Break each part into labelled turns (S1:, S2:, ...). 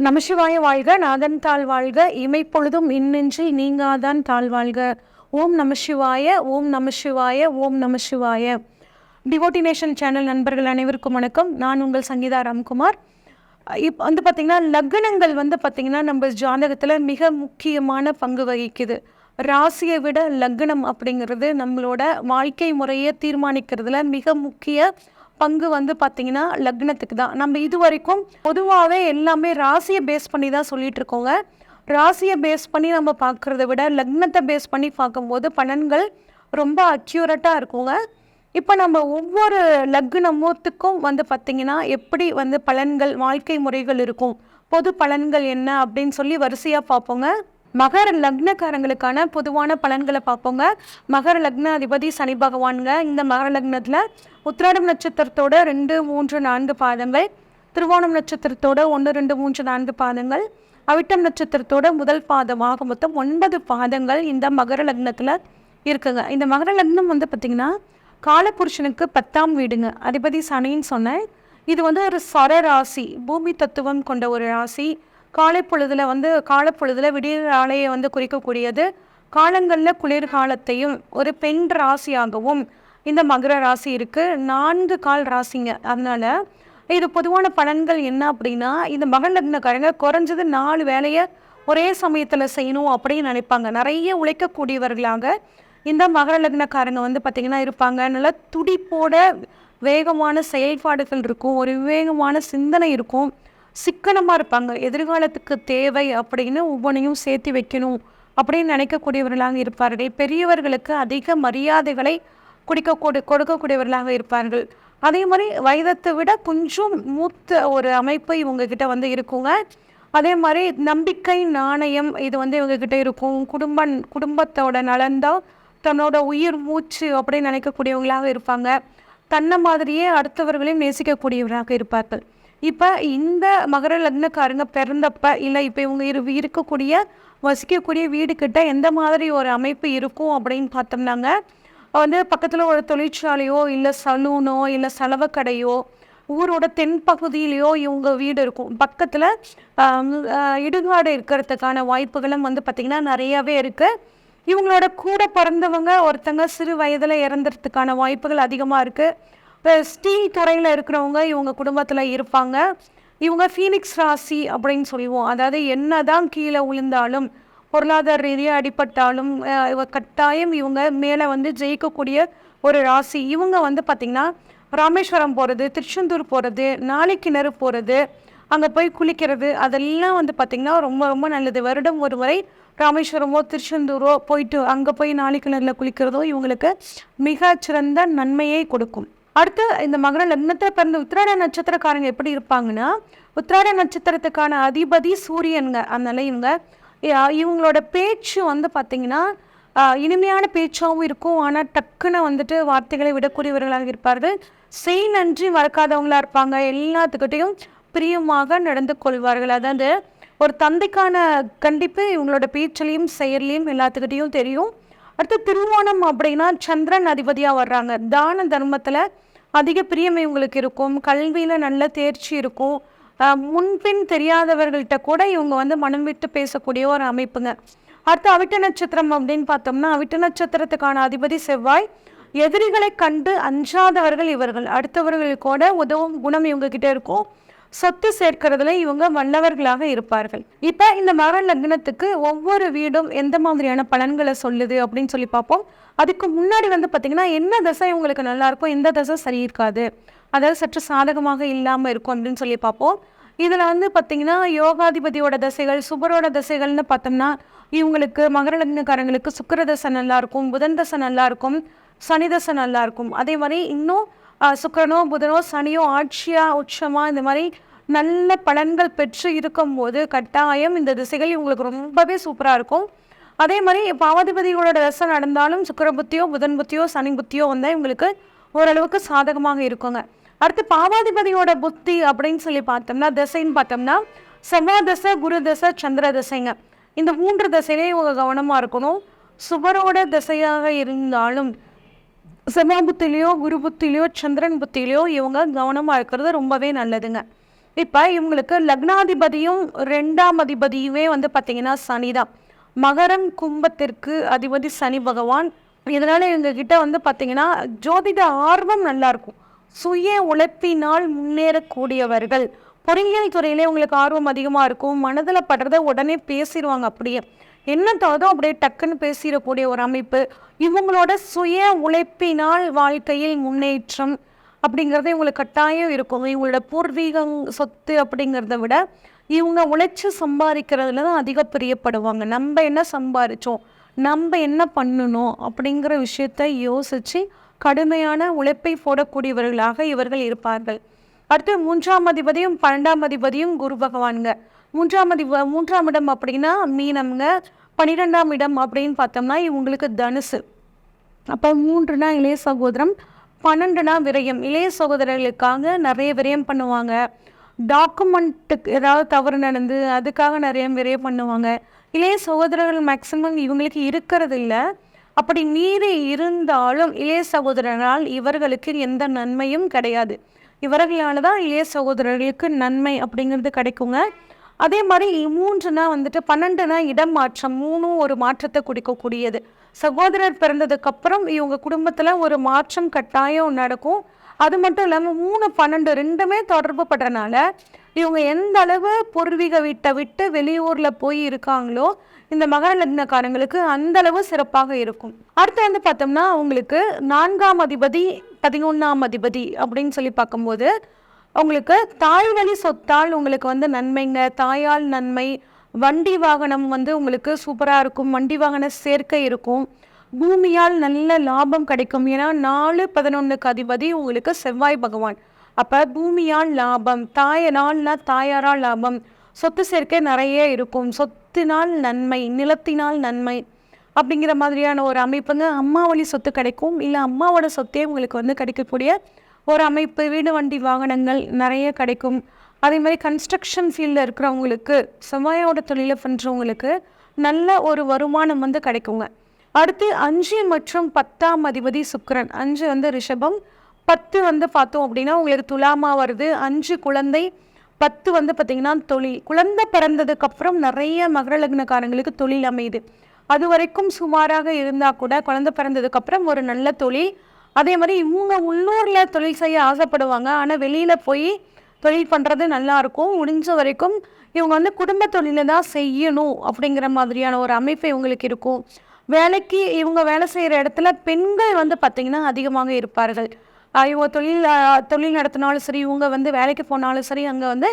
S1: நமசிவாய வாழ்க நாதன் தாழ் வாழ்க இமைப்பொழுதும் இன்னின்றி நீங்காதான் தாழ் வாழ்க. ஓம் நமசிவாய ஓம் நமசிவாய ஓம் நமசிவாய. டிவோட்டினேஷன் சேனல் நண்பர்கள் அனைவருக்கும் வணக்கம். நான் உங்கள் சங்கீதா ராம்குமார். இப் வந்து பார்த்திங்கன்னா லக்னங்கள் வந்து பார்த்திங்கன்னா நம்ம ஜாதகத்தில் மிக முக்கியமான பங்கு வகிக்குது. ராசியை விட லக்னம் அப்படிங்கிறது நம்மளோட வாழ்க்கை முறையை தீர்மானிக்கிறதுல மிக முக்கிய பங்கு வந்து பார்த்திங்கன்னா லக்னத்துக்கு தான். நம்ம இது வரைக்கும் பொதுவாகவே எல்லாமே ராசியை பேஸ் பண்ணி தான் சொல்லிட்டு இருக்கோங்க. ராசியை பேஸ் பண்ணி நம்ம பார்க்குறத விட லக்னத்தை பேஸ் பண்ணி பார்க்கும்போது பலன்கள் ரொம்ப அக்யூரட்டாக இருக்குங்க. இப்போ நம்ம ஒவ்வொரு லக்னமூத்துக்கும் வந்து பார்த்திங்கன்னா எப்படி வந்து பலன்கள் வாழ்க்கை முறைகள் இருக்கும்? பொது பலன்கள் என்ன அப்படின்னு சொல்லி வரிசையாக பார்ப்போங்க. மகர லக்னக்காரங்களுக்கான பொதுவான பலன்களை பார்ப்போங்க. மகர லக்ன அதிபதி சனி பகவானுங்க. இந்த மகர லக்னத்தில் உத்திராடம் நட்சத்திரத்தோட ரெண்டு மூன்று நான்கு பாதங்கள் திருவோணம் நட்சத்திரத்தோட ஒன்று ரெண்டு மூன்று நான்கு பாதங்கள் அவிட்டம் நட்சத்திரத்தோட முதல் பாதமாக மொத்தம் ஒன்பது பாதங்கள் இந்த மகர லக்னத்தில் இருக்குங்க. இந்த மகர லக்னம் வந்து பார்த்திங்கன்னா காலபுருஷனுக்கு பத்தாம் வீடுங்க. அதிபதி சனின்னு சொன்னேன். இது வந்து ஒரு சர ராசி பூமி தத்துவம் கொண்ட ஒரு ராசி. காலை பொழுதில் வந்து காலப்பொழுதில் விடியற் வந்து குறிக்கக்கூடியது காலங்களில் குளிர்காலத்தையும் ஒரு பெண் ராசியாகவும் இந்த மகர ராசி இருக்குது நான்கு கால் ராசிங்க. அதனால் இது பொதுவான பலன்கள் என்ன அப்படின்னா இந்த மகன் லக்னக்காரங்க குறைஞ்சது நாலு வேலையை ஒரே சமயத்தில் செய்யணும் அப்படின்னு நினைப்பாங்க. நிறைய உழைக்கக்கூடியவர்களாக இந்த மகர லக்னக்காரங்க வந்து பார்த்திங்கன்னா இருப்பாங்க. நல்லா துடிப்போட வேகமான செயல்பாடுகள் இருக்கும். ஒரு விவேகமான சிந்தனை இருக்கும். சிக்கனமாக இருப்பாங்க. எதிர்காலத்துக்கு தேவை அப்படின்னு ஒவ்வொன்றையும் சேர்த்து வைக்கணும் அப்படின்னு நினைக்கக்கூடியவர்களாக இருப்பார்கள். பெரியவர்களுக்கு அதிக மரியாதைகளை குடிக்கக்கூட கொடுக்கக்கூடியவர்களாக இருப்பார்கள். அதே மாதிரி வயதத்தை விட கொஞ்சம் மூத்த ஒரு அமைப்பு இவங்கக்கிட்ட வந்து இருக்குங்க. அதே மாதிரி நம்பிக்கை நாணயம் இது வந்து இவங்கக்கிட்ட இருக்கும். குடும்ப குடும்பத்தோட நலன்தான் தன்னோட உயிர் மூச்சு அப்படின்னு நினைக்கக்கூடியவங்களாக இருப்பாங்க. தன்னை மாதிரியே அடுத்தவர்களையும் நேசிக்கக்கூடியவராக இருப்பார்கள். இப்போ இந்த மகர லக்னக்காரங்க பிறந்தப்ப இல்லை இப்போ இவங்க இரு இருக்கக்கூடிய வசிக்கக்கூடிய வீடு கிட்ட எந்த மாதிரி ஒரு அமைப்பு இருக்கும் அப்படின்னு பார்த்தோம்னாங்க. வந்து பக்கத்தில் ஒரு தொழிற்சாலையோ இல்லை சலூனோ இல்லை சலவக்கடையோ ஊரோட தென்பகுதியிலையோ இவங்க வீடு இருக்கும். பக்கத்தில் இடுகாடு இருக்கிறதுக்கான வாய்ப்புகளும் வந்து பார்த்திங்கன்னா நிறையாவே இருக்குது இவங்களோட கூட பிறந்தவங்க ஒருத்தங்க சிறு வயதில் இறந்துறதுக்கான வாய்ப்புகள் அதிகமாக இருக்குது இப்போ ஸ்டீல் துறையில் இருக்கிறவங்க இவங்க குடும்பத்தில் இருப்பாங்க. இவங்க ஃபீனிக்ஸ் ராசி அப்படின்னு சொல்லுவோம். அதாவது என்ன தான் கீழே விழுந்தாலும் பொருளாதார ரீதியாக அடிபட்டாலும் கட்டாயம் இவங்க மேலே வந்து ஜெயிக்கக்கூடிய ஒரு ராசி. இவங்க வந்து பார்த்திங்கன்னா ராமேஸ்வரம் போகிறது திருச்செந்தூர் போகிறது நாளைக்கிணறு போகிறது அங்கே போய் குளிக்கிறது அதெல்லாம் வந்து பார்த்திங்கன்னா ரொம்ப ரொம்ப நல்லது. வருடம் ஒரு முறை ராமேஸ்வரமோ திருச்செந்தூரோ போயிட்டு அங்கே போய் நாளைக்கிணறுல குளிக்கிறதோ இவங்களுக்கு மிகச்சிறந்த நன்மையை கொடுக்கும். அடுத்து இந்த மகர லக்னத்தில் பிறந்த உத்திராட நட்சத்திரக்காரங்க எப்படி இருப்பாங்கன்னா உத்திராட நட்சத்திரத்துக்கான அதிபதி சூரியனுங்க. அதனால இவங்க இவங்களோட பேச்சு வந்து பார்த்திங்கன்னா இனிமையான பேச்சாகவும் இருக்கும். ஆனால் டக்குன்னு வந்துட்டு வார்த்தைகளை விடக்கூடியவர்களாக இருப்பார்கள். செய் நன்றி மறக்காதவங்களாக இருப்பாங்க. எல்லாத்துக்கிட்டையும் பிரியமாக நடந்து கொள்வார்கள். அதாவது ஒரு தந்தைக்கான கண்டிப்பு இவங்களோட பேச்சிலையும் செயல்லையும் எல்லாத்துக்கிட்டையும் தெரியும். அடுத்து திருவோணம் அப்படின்னா சந்திரன் அதிபதியாக வர்றாங்க. தான தர்மத்தில் அதிக பிரியம் இவங்களுக்கு இருக்கும். கல்வியில் நல்ல தேர்ச்சி இருக்கும். முன்பின் தெரியாதவர்கள்ட்ட கூட இவங்க வந்து மனம் விட்டு பேசக்கூடிய ஒரு அமைப்புங்க. அடுத்து அவிட்ட நட்சத்திரம் அப்படின்னு பார்த்தோம்னா அவிட்ட நட்சத்திரத்துக்கான அதிபதி செவ்வாய். எதிரிகளை கண்டு அஞ்சாதவர்கள் இவர்கள். அடுத்தவர்கள் கூட உதவும் குணம் இவங்க கிட்ட இருக்கும். சொத்து சேர்க்கறதுல இவங்க வல்லவர்களாக இருப்பார்கள். இப்போ இந்த மகர லக்னத்துக்கு ஒவ்வொரு வீடும் எந்த மாதிரியான பலன்களை சொல்லுது அப்படின்னு சொல்லி பார்ப்போம். அதுக்கு முன்னாடி வந்து பார்த்தீங்கன்னா என்ன தசை இவங்களுக்கு நல்லா இருக்கும் எந்த தசை சரி இருக்காது. அதாவது சற்று சாதகமாக இல்லாமல் இருக்கும் அப்படின்னு சொல்லி பார்ப்போம். இதில் வந்து பார்த்தீங்கன்னா யோகாதிபதியோட தசைகள் சுபரோட தசைகள்னு பார்த்தோம்னா இவங்களுக்கு மகர லக்னக்காரங்களுக்கு சுக்கர தசை நல்லாயிருக்கும் புதன் தசை நல்லாயிருக்கும் சனி தசை நல்லாயிருக்கும் அதே மாதிரி இன்னும் சுக்கரனோ புதனோ சனியோ ஆட்சியா உச்சமா இந்த மாதிரி நல்ல பலன்கள் பெற்று இருக்கும்போது கட்டாயம் இந்த திசைகள் இவங்களுக்கு ரொம்பவே சூப்பராக இருக்கும். அதே மாதிரி பாவாதிபதிகளோட தசை நடந்தாலும் சுக்கர புத்தியோ புதன் புத்தியோ சனி புத்தியோ வந்தால் இவங்களுக்கு ஓரளவுக்கு சாதகமாக இருக்குங்க. அடுத்து பாவாதிபதியோட புத்தி அப்படின்னு சொல்லி பார்த்தோம்னா திசைன்னு பார்த்தோம்னா செவ்வாய் தசை குரு தசை சந்திர தசைங்க. இந்த மூன்று தசையிலே இவங்க கவனமாக இருக்கணும். சுவரோட திசையாக இருந்தாலும் செவ்வாய் புத்திலையோ குரு புத்திலையோ சந்திரன் புத்திலையோ இவங்க கவனமாக இருக்கிறது ரொம்பவே நல்லதுங்க. இப்போ இவங்களுக்கு லக்னாதிபதியும் ரெண்டாம் அதிபதியுமே வந்து பார்த்தீங்கன்னா சனி தான் மகரம் கும்பத்திற்கு அதிபதி சனி பகவான். இதனால் இவங்ககிட்ட வந்து பார்த்தீங்கன்னா ஜோதிட ஆர்வம் நல்லா இருக்கும் சுய உழைப்பினால் முன்னேறக்கூடியவர்கள். பொறியியல் துறையிலே உங்களுக்கு ஆர்வம் அதிகமாக இருக்கும். மனதில் படுறத உடனே பேசிடுவாங்க அப்படியே. என்ன தோதோ அப்படியே டக்குன்னு பேசிடக்கூடிய ஒரு அமைப்பு. இவங்களோட சுய உழைப்பினால் வாழ்க்கையில் முன்னேற்றம் அப்படிங்கிறது இவங்களுக்கு கட்டாயம் இருக்கும். இவங்களோட பூர்வீகம் சொத்து அப்படிங்கிறத விட இவங்க உழைச்சி சம்பாதிக்கிறதுல தான் அதிக பிரியப்படுவாங்க. நம்ம என்ன சம்பாதிச்சோம் நம்ம என்ன பண்ணணும் அப்படிங்கிற விஷயத்தை யோசித்து கடுமையான உழைப்பை போடக்கூடியவர்களாக இவர்கள் இருப்பார்கள். அடுத்து மூன்றாம் அதிபதியும் பன்னெண்டாம் அதிபதியும் குரு பகவான்கள் மூன்றாம் அதிப மூன்றாம் இடம் அப்படின்னா மீனம்ங்க. பன்னிரெண்டாம் இடம் அப்படின்னு பார்த்தோம்னா இவங்களுக்கு தனுசு. அப்போ மூன்றுனா இளைய சகோதரம் பன்னெண்டுனா விரயம். இளைய சகோதரர்களுக்காக நிறைய விரயம் பண்ணுவாங்க. டாக்குமெண்ட்டுக்கு ஏதாவது தவறு நடந்து அதுக்காக நிறைய விரயம் பண்ணுவாங்க. இளைய சகோதரர்கள் மேக்சிமம் இவங்களுக்கு இருக்கிறது இல்லை அப்படி மீறி இருந்தாலும் இளைய சகோதரனால் இவர்களுக்கு எந்த நன்மையும் கிடையாது. இவர்களால் தான் இளைய சகோதரர்களுக்கு நன்மை அப்படிங்கிறது கிடைக்குங்க. அதே மாதிரி மூன்றுனா வந்துட்டு பன்னெண்டுனா இடம் மாற்றம் மூணும் ஒரு மாற்றத்தை குறிக்கக்கூடியது. சகோதரர் பிறந்ததுக்கப்புறம் இவங்க குடும்பத்தில் ஒரு மாற்றம் கட்டாயம் நடக்கும். அது மட்டும் இல்லாமல் மூணு பன்னெண்டு ரெண்டுமே தொடர்பு படுறனால இவங்க எந்த அளவு பூர்வீக வீட்டை விட்டு வெளியூரில் போய் இருக்காங்களோ இந்த மகர லக்னக்காரங்களுக்கு அந்த அளவு சிறப்பாக இருக்கும். அடுத்து வந்து பார்த்தோம்னா அவங்களுக்கு நான்காம் அதிபதி பதினொன்றாம் அதிபதி அப்படின்னு சொல்லி பார்க்கும்போது உங்களுக்கு தாய்வழி சொத்தால் உங்களுக்கு வந்து நன்மைங்க. தாயால் நன்மை. வண்டி வாகனம் வந்து உங்களுக்கு சூப்பராக இருக்கும். வண்டி வாகன சேர்க்கை இருக்கும். பூமியால் நல்ல லாபம் கிடைக்கும். ஏன்னா நாலு பதினொன்றுக்கு அதிபதி உங்களுக்கு செவ்வாய் பகவான். அப்போ பூமியால் லாபம் தாயனால்னா தாயாரால் லாபம். சொத்து சேர்க்கை நிறைய இருக்கும். சொத்தினால் நன்மை நிலத்தினால் நன்மை. அப்படிங்கிற மாதிரியான ஒரு அமைப்புங்க. அம்மா வழி சொத்து கிடைக்கும். இல்லை அம்மாவோட சொத்தே உங்களுக்கு வந்து கிடைக்கக்கூடிய ஒரு அமைப்பு வீடு வண்டி வாகனங்கள் நிறைய கிடைக்கும். அதே மாதிரி கன்ஸ்ட்ரக்ஷன் ஃபீல்டில் இருக்கிறவங்களுக்கு செவ்வாயோட தொழிலை பண்ணுறவங்களுக்கு நல்ல ஒரு வருமானம் வந்து கிடைக்குங்க. அடுத்து அஞ்சு மற்றும் பத்தாம் அதிபதி சுக்கரன். அஞ்சு வந்து ரிஷபம் பத்து வந்து பார்த்தோம் அப்படின்னா உங்களுக்கு துலாமா வருது. அஞ்சு குழந்தை பத்து வந்து பார்த்திங்கன்னா தொழில். குழந்தை பிறந்ததுக்கப்புறம் நிறைய மகர லக்னக்காரங்களுக்கு தொழில் அமையுது. அது வரைக்கும் சுமாராக இருந்தால் கூட குழந்தை பிறந்ததுக்கப்புறம் ஒரு நல்ல தொழில் அதே மாதிரி இவங்க உள்ளூரில் தொழில் செய்ய ஆசைப்படுவாங்க. ஆனால் வெளியில் போய் தொழில் பண்ணுறது நல்லாயிருக்கும் முடிஞ்ச வரைக்கும் இவங்க வந்து குடும்ப தொழிலை தான் செய்யணும் அப்படிங்கிற மாதிரியான ஒரு அமைப்பு இவங்களுக்கு இருக்கும். வேலைக்கு இவங்க வேலை செய்கிற இடத்துல பெண்கள் வந்து பார்த்திங்கன்னா அதிகமாக இருப்பார்கள். இவங்க தொழில் தொழில் நடத்தினாலும் சரி இவங்க வந்து வேலைக்கு போனாலும் சரி அங்கே வந்து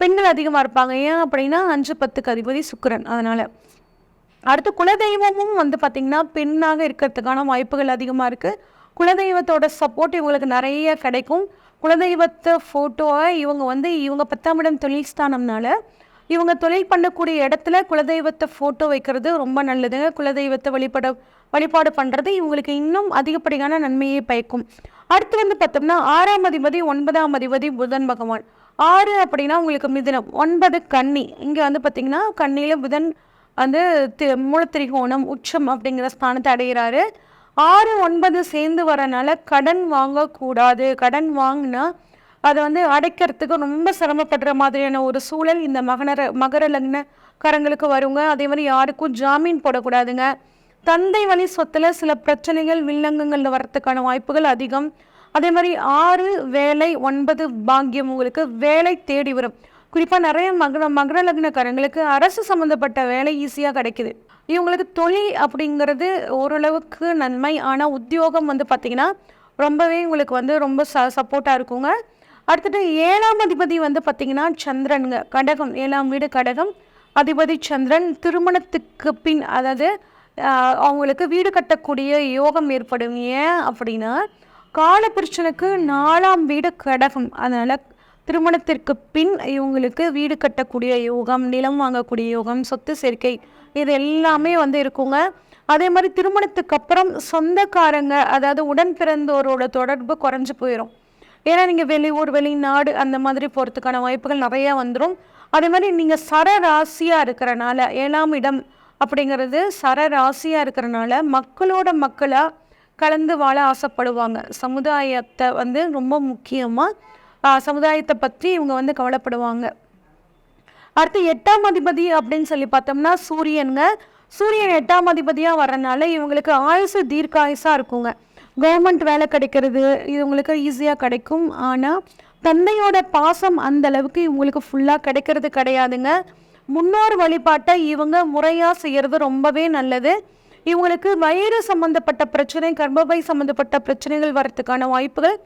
S1: பெண்கள் அதிகமாக இருப்பாங்க. ஏன் அப்படின்னா அஞ்சு பத்துக்கு அதிபதி சுக்கரன். அதனால் அடுத்து குலதெய்வமும் வந்து பார்த்திங்கன்னா பெண்ணாக இருக்கிறதுக்கான வாய்ப்புகள் அதிகமாக இருக்குது குலதெய்வத்தோட சப்போர்ட் இவங்களுக்கு நிறைய கிடைக்கும். குலதெய்வத்தை ஃபோட்டோவை இவங்க வந்து இவங்க பத்தாம் இடம் தொழில் ஸ்தானம்னால இவங்க தொழில் பண்ணக்கூடிய இடத்துல குலதெய்வத்தை ஃபோட்டோ வைக்கிறது ரொம்ப நல்லதுங்க குலதெய்வத்தை வழிபட வழிபாடு பண்ணுறது இவங்களுக்கு இன்னும் அதிகப்படியான நன்மையை பயக்கும். அடுத்து வந்து பார்த்தோம்னா ஆறாம் அதிபதி ஒன்பதாம் அதிபதி புதன் பகவான். ஆறு அப்படின்னா உங்களுக்கு மிதுனம் ஒன்பது கன்னி. இங்கே வந்து பார்த்திங்கன்னா கன்னியில் புதன் வந்து தி மூலத்திரிகோணம் உச்சம் அப்படிங்கிற ஸ்தானத்தை அடைகிறாரு ஆறு ஒன்பது சேர்ந்து வரனால கடன் வாங்கக்கூடாது. கடன் வாங்கினா அதை வந்து அடைக்கிறதுக்கு ரொம்ப சிரமப்படுற மாதிரியான ஒரு சூழல் இந்த மகனர மகர லக்னக்காரங்களுக்கு வருங்க. அதே மாதிரி யாருக்கும் ஜாமீன் போடக்கூடாதுங்க. தந்தை வழி சொத்தில் சில பிரச்சனைகள் வில்லங்கங்கள் வரத்துக்கான வாய்ப்புகள் அதிகம். அதே மாதிரி ஆறு வேலை ஒன்பது பாக்கியம் உங்களுக்கு வேலை தேடி வரும். குறிப்பாக நிறைய மகர மகர லக்னக்காரங்களுக்கு அரசு சம்மந்தப்பட்ட வேலை ஈஸியாக கிடைக்குது. இவங்களுக்கு தொழில் அப்படிங்கிறது ஓரளவுக்கு நன்மை. ஆனால் உத்தியோகம் வந்து பார்த்திங்கன்னா ரொம்பவே உங்களுக்கு வந்து ரொம்ப ச சப்போர்ட்டாக இருக்குங்க. அடுத்தது ஏழாம் அதிபதி வந்து பார்த்திங்கன்னா சந்திரனுங்க. கடகம் ஏழாம் வீடு கடகம். அதிபதி சந்திரன் திருமணத்துக்கு பின் அதாவது அவங்களுக்கு வீடு கட்டக்கூடிய யோகம் ஏற்படும். ஏன் அப்படின்னா காலபிருஷனுக்கு நாலாம் வீடு கடகம். அதனால் திருமணத்திற்கு பின் இவங்களுக்கு வீடு கட்டக்கூடிய யோகம் நிலம் வாங்கக்கூடிய யோகம் சொத்து சேர்க்கை இது எல்லாமே வந்து இருக்குங்க. அதே மாதிரி திருமணத்துக்கு அப்புறம் சொந்தக்காரங்க அதாவது உடன் பிறந்தோரோட தொடர்பு குறைஞ்சு போயிடும் ஏன்னா நீங்கள் வெளியூர் வெளிநாடு அந்த மாதிரி போகிறதுக்கான வாய்ப்புகள் நிறையா வந்துடும் அதே மாதிரி நீங்கள் சர ராசியாக இருக்கிறனால ஏழாம் இடம் அப்படிங்கிறது சர ராசியாக இருக்கிறனால மக்களோட மக்களாக கலந்து வாழ ஆசைப்படுவாங்க. சமுதாயத்தை வந்து ரொம்ப முக்கியமாக சமுதாயத்தை பற்றி இவங்க வந்து கவலைப்படுவாங்க. அடுத்து எட்டாம் அதிபதி அப்படின்னு சொல்லி பார்த்தோம்னா சூரியனுங்க. சூரியன் எட்டாம் அதிபதியாக வரனால இவங்களுக்கு ஆயுசு தீர்க்காயுசாக இருக்குங்க. கவர்மெண்ட் வேலை கிடைக்கிறது இவங்களுக்கு ஈஸியாக கிடைக்கும். ஆனால் தந்தையோட பாசம் அந்த அளவுக்கு இவங்களுக்கு ஃபுல்லாக கிடைக்கிறது கிடையாதுங்க. முன்னோர் வழிபாட்டை இவங்க முறையாக செய்கிறது ரொம்பவே நல்லது. இவங்களுக்கு வயிறு சம்மந்தப்பட்ட பிரச்சனை கர்ப்பப்பை சம்மந்தப்பட்ட பிரச்சனைகள் வரத்துக்கான வாய்ப்புகள்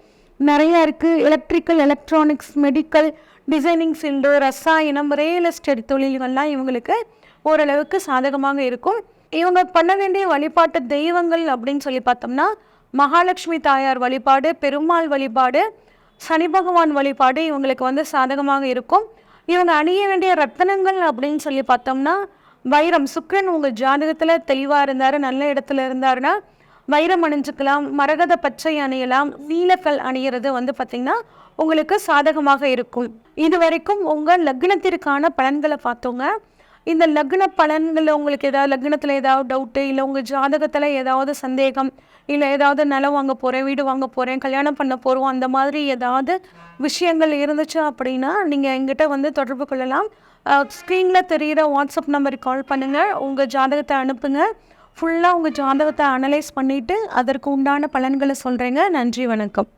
S1: நிறையா இருக்குது electrical electronics medical designing field ரசாயனம் ரியல் எஸ்டேட் தொழில்கள்லாம் இவங்களுக்கு ஓரளவுக்கு சாதகமாக இருக்கும். இவங்க பண்ண வேண்டிய வழிபாட்டு தெய்வங்கள் அப்படின்னு சொல்லி பார்த்தோம்னா மகாலட்சுமி தாயார் வழிபாடு பெருமாள் வழிபாடு சனி பகவான் வழிபாடு இவங்களுக்கு வந்து சாதகமாக இருக்கும். இவங்க அணிய வேண்டிய ரத்தனங்கள் அப்படின்னு சொல்லி பார்த்தோம்னா வைரம் சுக்கிரன் உங்கள் ஜாதகத்தில் தெளிவாக இருந்தார் நல்ல இடத்துல இருந்தாருன்னா வைரம் அணிஞ்சுக்கலாம் மரகத பச்சை அணியலாம் நீலக்கல் அணியிறது வந்து பார்த்திங்கன்னா உங்களுக்கு சாதகமாக இருக்கும். இது வரைக்கும் உங்கள் லக்னத்திற்கான பலன்களை பார்த்தோங்க. இந்த லக்ன பலன்களில் உங்களுக்கு ஏதாவது லக்னத்தில் ஏதாவது டவுட்டு இல்லை உங்கள் ஜாதகத்தில் ஏதாவது சந்தேகம் இல்லை ஏதாவது நிலம் வாங்க போகிறேன் வீடு வாங்க போகிறேன் கல்யாணம் பண்ண போகிறோம் அந்த மாதிரி ஏதாவது விஷயங்கள் இருந்துச்சு அப்படின்னா நீங்கள் எங்கிட்ட வந்து தொடர்பு கொள்ளலாம். ஸ்க்ரீனில் தெரிகிற வாட்ஸ்அப் நம்பருக்கு கால் பண்ணுங்கள் உங்கள் ஜாதகத்தை அனுப்புங்க. ஃபுல்லாக உங்கள் ஜாதகத்தை அனலைஸ் பண்ணிவிட்டு அதற்கு உண்டான பலன்களை சொல்கிறேங்க நன்றி வணக்கம்.